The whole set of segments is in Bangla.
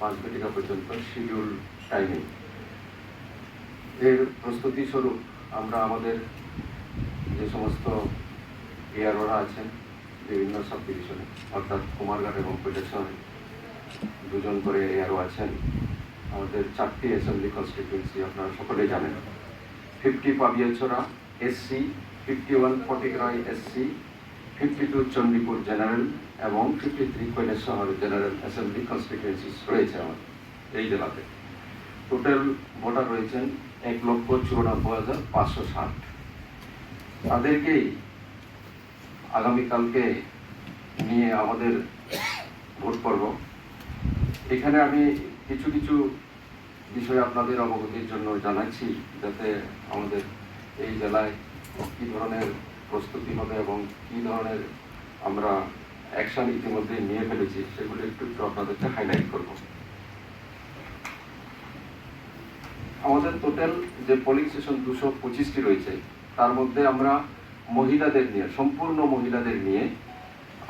পাঁচ ঘটিকা পর্যন্ত শিডিউল টাইমিং এর প্রস্তুতি স্বরূপ আমরা আমাদের যে সমস্ত এয়ারোরা আছেন, বিভিন্ন সাব ডিভিশনে অর্থাৎ কুমারঘাট এবং কৈলাস দুজন করে এয়ারও আছেন। আমাদের চারটি অ্যাসেম্বলি কনস্টিটিউয়েন্সি আপনারা সকলেই জানেন। Fifty Pabiachhara SC fifty one Fatikroy SC fifty two Chandipur general এবং ফিফটি থ্রি শহর জেনারেল অ্যাসেম্বলি কনস্টিটিউয়েন্সিস রয়েছে আমাদের এই জেলাতে। টোটাল ভোটার রয়েছেন এক লক্ষ চুরানব্বই হাজার পাঁচশো ষাট। তাদেরকেই আগামীকালকে নিয়ে আমাদের ভোট পর্ব। এখানে আমি কিছু কিছু বিষয় আপনাদের অবগতির জন্য জানাচ্ছি, যাতে আমাদের এই জেলায় কী ধরনের প্রস্তুতি হবে এবং কী ধরনের আমরা অ্যাকশন ইতিমধ্যে নিয়ে ফেলেছি, সেগুলো একটু একটু আপনাদেরকে হাইলাইট করব। আমাদের টোটাল যে পোলিং স্টেশন দুশো পঁচিশটি রয়েছে, তার মধ্যে আমরা মহিলাদের নিয়ে, সম্পূর্ণ মহিলাদের নিয়ে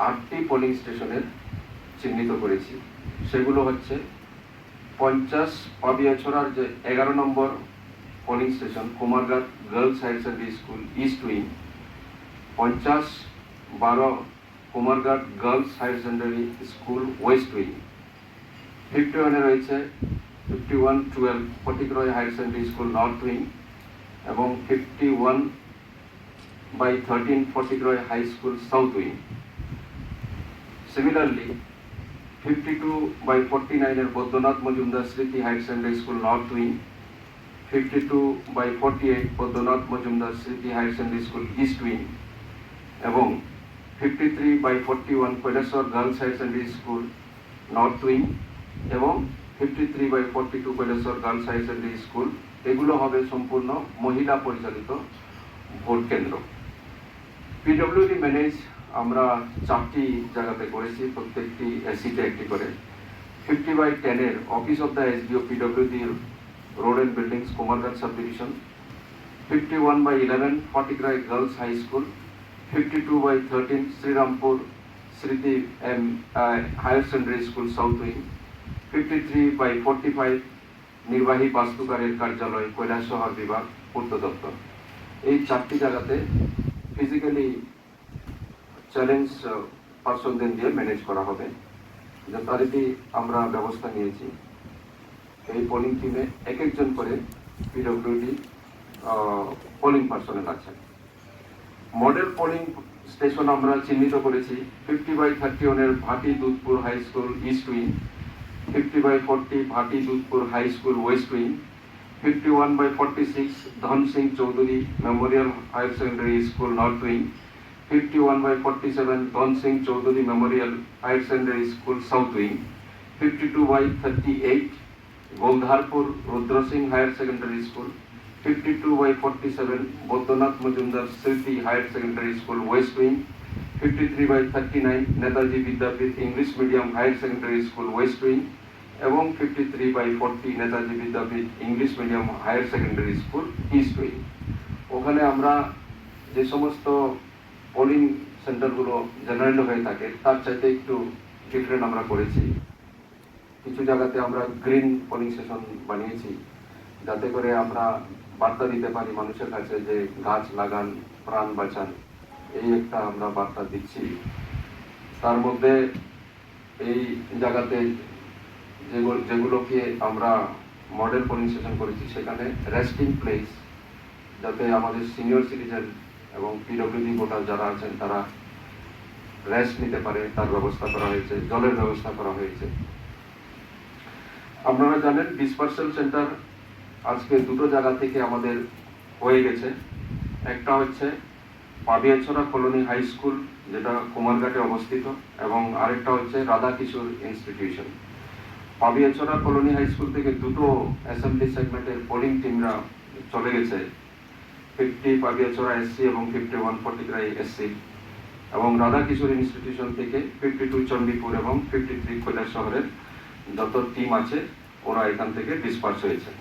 আটটি পোলিং স্টেশনের চিহ্নিত করেছি। সেগুলো হচ্ছে পঞ্চাশ পাবিয়াছড়ার যে এগারো নম্বর polling station Kumarghat girls higher secondary school east wing পঞ্চাশ, বারো, Kumarghat girls higher secondary school west wing. Fifty ওয়ানে রয়েছে fifty one twelve Fatikroy higher secondary school north wing এবং fifty one by thirteen Fatikroy high school south wing. Similarly fifty two by forty নাইনের Baidyanath Majumdar Smriti higher secondary school north wing, fifty two by forty eight Baidyanath Majumdar Smriti higher secondary school east wing. এবং fifty three by forty one Kailashahar girls higher secondary school north wing এবং fifty three by forty two Kailashahar girls higher secondary school এগুলো হবে সম্পূর্ণ মহিলা পরিচালিত ভোট কেন্দ্র। পিডব্লিউডি ম্যানেজ আমরা চারটি জায়গাতে করেছি, প্রত্যেকটি এসিতে একটি করে। ফিফটি বাই টেনের office of the SDO PWD road and buildings Kumarghat sub division fifty one by eleven Fatikroy girls high school fifty two by thirteen Srirampur Smriti higher secondary school south wing fifty three by forty five নির্বাহী বাস্তুকারের কার্যালয় কৈলাস বিভাগ পূর্ত দপ্তর এই চারটি জায়গাতে ফিজিক্যালি চ্যালেঞ্জ পার্সনদের দিয়ে ম্যানেজ করা হবে। যথারীতি আমরা ব্যবস্থা নিয়েছি। এই পোলিং টিমে এক একজন করে পিডব্লিউডি পোলিং পার্সোনেল আছেন। মডেল পোলিং স্টেশন আমরা চিহ্নিত করেছি। ফিফটি বাই থার্টি ওয়ানের Bhati Dudhpur high school east wing fifty by forty Bhati Dudhpur high school west wing fifty one by forty six Dhan Singh Chowdhury memorial higher secondary school north wing fifty one by forty seven Dhan Singh Chowdhury memorial higher secondary school south wing fifty two by thirty eight Goldharpur Rudra Singh higher secondary school fifty two by forty seven Baidyanath Majumdar Smriti higher secondary school west wing fifty three by thirty nine Netaji Vidyapith English medium higher secondary school west wing এবং fifty three by forty Netaji Vidyapith English medium higher secondary school east wing ওখানে আমরা যে সমস্ত পোলিং সেন্টারগুলো জেনারেল হয়ে থাকে, তার চাইতে একটু ডিফারেন্ট আমরা করেছি। কিছু জায়গাতে আমরা গ্রিন পোলিং স্টেশন বানিয়েছি, যাতে করে আমরা বার্তা দিতে পারি মানুষের কাছে যে গাছ লাগান, প্রাণ বাঁচান। এই একটা আমরা বার্তা দিচ্ছি। তার মধ্যে এই জায়গাতে যেগুলো যেগুলোকে আমরা মডেল পোলিং করেছি সেখানে রেস্টিং প্লেস যাতে আমাদের সিনিয়র সিটিজেন এবং পিডব্লিউডি ভোটার যারা আছেন তারা রেস্ট নিতে পারে, তার ব্যবস্থা করা হয়েছে, জলের ব্যবস্থা করা হয়েছে। আপনারা জানেন ডিসপার্সেল সেন্টার আজকে দুটো জায়গা থেকে আমাদের হয়ে গেছে। একটা হচ্ছে পাবিয়াছড়া কলোনি হাই স্কুল, যেটা কুমারঘাটে অবস্থিত, এবং আরেকটা হচ্ছে Radha Kishore institution. Pabiachhara colony high school থেকে দুটো অ্যাসেম্বলি সেগমেন্টের পোলিং টিমরা চলে গেছে। ফিফটি পাবিয়াছড়া এসসি এবং ফিফটি ওয়ান ফর্টিক্রাই এসসি এবং রাধা কিশোর ইনস্টিটিউশন থেকে ফিফটি টু চণ্ডীপুর এবং ফিফটি থ্রি কৈলাস শহরের যত টিম আছে, ওরা এখান থেকে ডিসপার্স হয়েছে।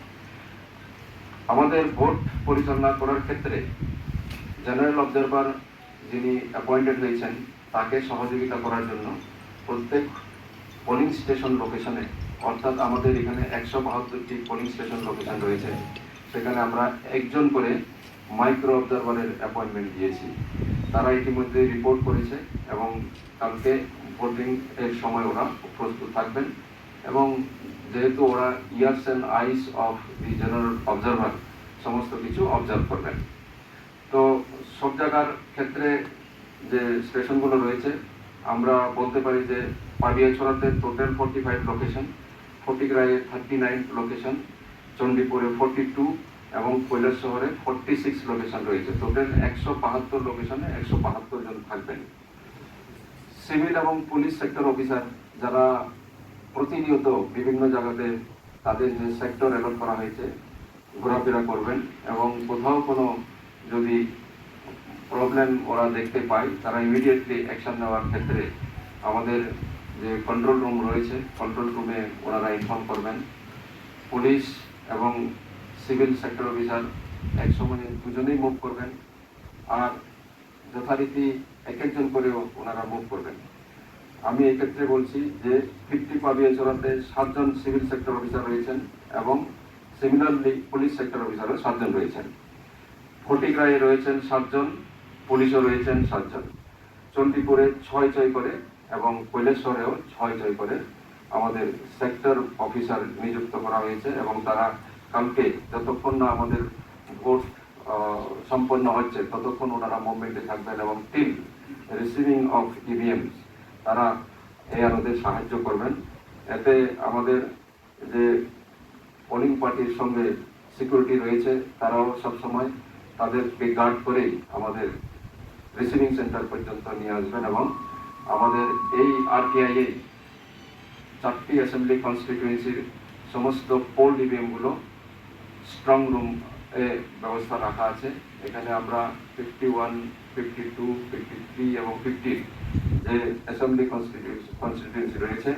আমাদের ভোট পরিচালনা করার ক্ষেত্রে জেনারেল অবজারভার যিনি অ্যাপয়েন্টেড হয়েছেন, তাকে সহযোগিতা করার জন্য প্রত্যেক পোলিং স্টেশন লোকেশনে অর্থাৎ আমাদের এখানে একশো বাহাত্তরটি পোলিং স্টেশন লোকেশন রয়েছে। সেখানে আমরা একজন করে মাইক্রো অবজারভারের অ্যাপয়েন্টমেন্ট দিয়েছি। তারা ইতিমধ্যে রিপোর্ট করেছে এবং কালকে ভোটিং এর সময় ওরা প্রস্তুত থাকবেন। এবং যেহেতু ওরা ears and eyes of the general observer সমস্ত কিছু অবজার্ভ করবেন। তো সব জায়গার ক্ষেত্রে যে স্টেশনগুলো রয়েছে, আমরা বলতে পারি যে পাবিয়াছড়াতে টোটাল ফোর্টি ফাইভ লোকেশন ফটিকরায়ে থার্টি নাইন লোকেশন চণ্ডীপুরে ফোর্টি টু এবং কৈলাস শহরে ফোর্টি সিক্স লোকেশন রয়েছে। টোটাল একশো বাহাত্তর লোকেশনে একশো বাহাত্তর জন থাকবেন। সিভিল এবং পুলিশ সেক্টর অফিসার যারা প্রতিনিয়ত বিভিন্ন জায়গাতে তাদের যে সেক্টর অ্যালট করা হয়েছে, ঘোরাফেরা করবেন এবং কোথাও কোনো যদি প্রবলেম ওরা দেখতে পায়, তারা ইমিডিয়েটলি অ্যাকশন নেওয়ার ক্ষেত্রে আমাদের যে কন্ট্রোল রুম রয়েছে কন্ট্রোল রুমে ওনারা ইনফর্ম করবেন। পুলিশ এবং সিভিল সেক্টর অফিসার একসময় দুজনেই মুভ করবেন আর যথারীতি এক একজন করেও ওনারা মুভ করবেন। আমি এক্ষেত্রে বলছি যে ফিফটি পাবিয়া চড়াতে সাতজন সিভিল সেক্টর অফিসার রয়েছেন এবং সিমিলারলি পুলিশ সেক্টর অফিসারও সাতজন রয়েছেন। ফটিকরায়ে রয়েছেন সাতজন, পুলিশও রয়েছেন সাতজন। চণ্ডীপুরে ছয় ছয় করে এবং কৈলেশ্বরেও ছয় ছয় করে আমাদের সেক্টর অফিসার নিযুক্ত করা হয়েছে এবং তারা কালকে যতক্ষণ না আমাদের ভোট সম্পন্ন হচ্ছে, ততক্ষণ ওনারা মুভমেন্টে থাকবেন এবং টিল রিসিভিং অফ ইভিএম তারা এই আনোদের সাহায্য করবেন। এতে আমাদের যে পোলিং পার্টির সঙ্গে সিকিউরিটি রয়েছে, তারাও সবসময় তাদেরকে গার্ড করেই আমাদের রিসিভিং সেন্টার পর্যন্ত নিয়ে আসবেন এবং আমাদের এই আরটিআইএ চারটি অ্যাসেম্বলি কনস্টিটিউয়েন্সির সমস্ত পোল ইভিএমগুলো স্ট্রং রুম এ ব্যবস্থা রাখা আছে। এখানে আমরা fifty one fifty two fifty three এবং ফিফটি যে অ্যাসেম্বলি কনস্টিটিউন্সি রয়েছে,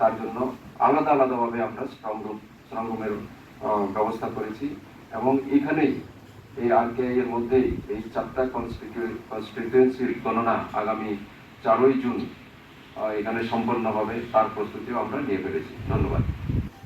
তার জন্য আলাদা আলাদাভাবে আমরা স্ট্রং রুম স্ট্রং রুমের ব্যবস্থা করেছি এবং এখানেই এই আরকেআই এর মধ্যেই এই চারটা কনস্টিটিউ কনস্টিটিউয়েন্সির গণনা আগামী চারই জুন এখানে সম্পন্ন হবে তার প্রস্তুতিও আমরা নিয়ে ফেলেছি। ধন্যবাদ।